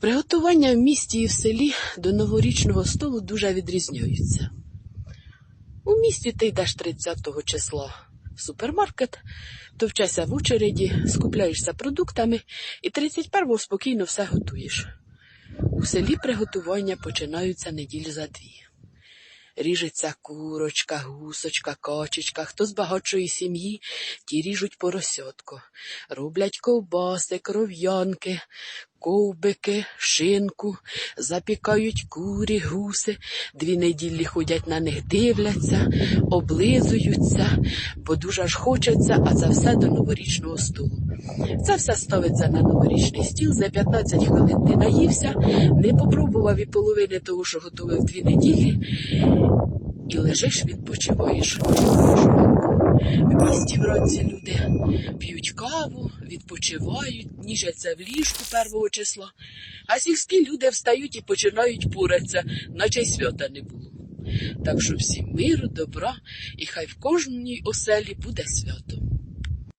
Приготування в місті і в селі до новорічного столу дуже відрізняються. У місті ти йдеш 30 числа в супермаркет, товчася в очереді, скупляєшся продуктами і 31-го спокійно все готуєш. У селі приготування починаються неділі за дві. Ріжеться курочка, гусочка, качечка, хто з багатшої сім'ї, ті ріжуть поросятко, роблять ковбаси, кров'янки, ковбики, шинку, запікають курі, гуси, дві неділі ходять на них, дивляться, облизуються, бо дуже ж хочеться, а це все до новорічного столу. Це все ставиться на новорічний стіл, за 15 хвилин ти наївся, не попробував і половини того, що готував дві неділі, і лежиш, відпочиваєш. В місті вранці люди п'ють каву, відпочивають, ніжаться в ліжку першого числа, а сільські люди встають і починають пуратися, наче й свята не було. Так що всім миру, добра, і хай в кожній оселі буде свято.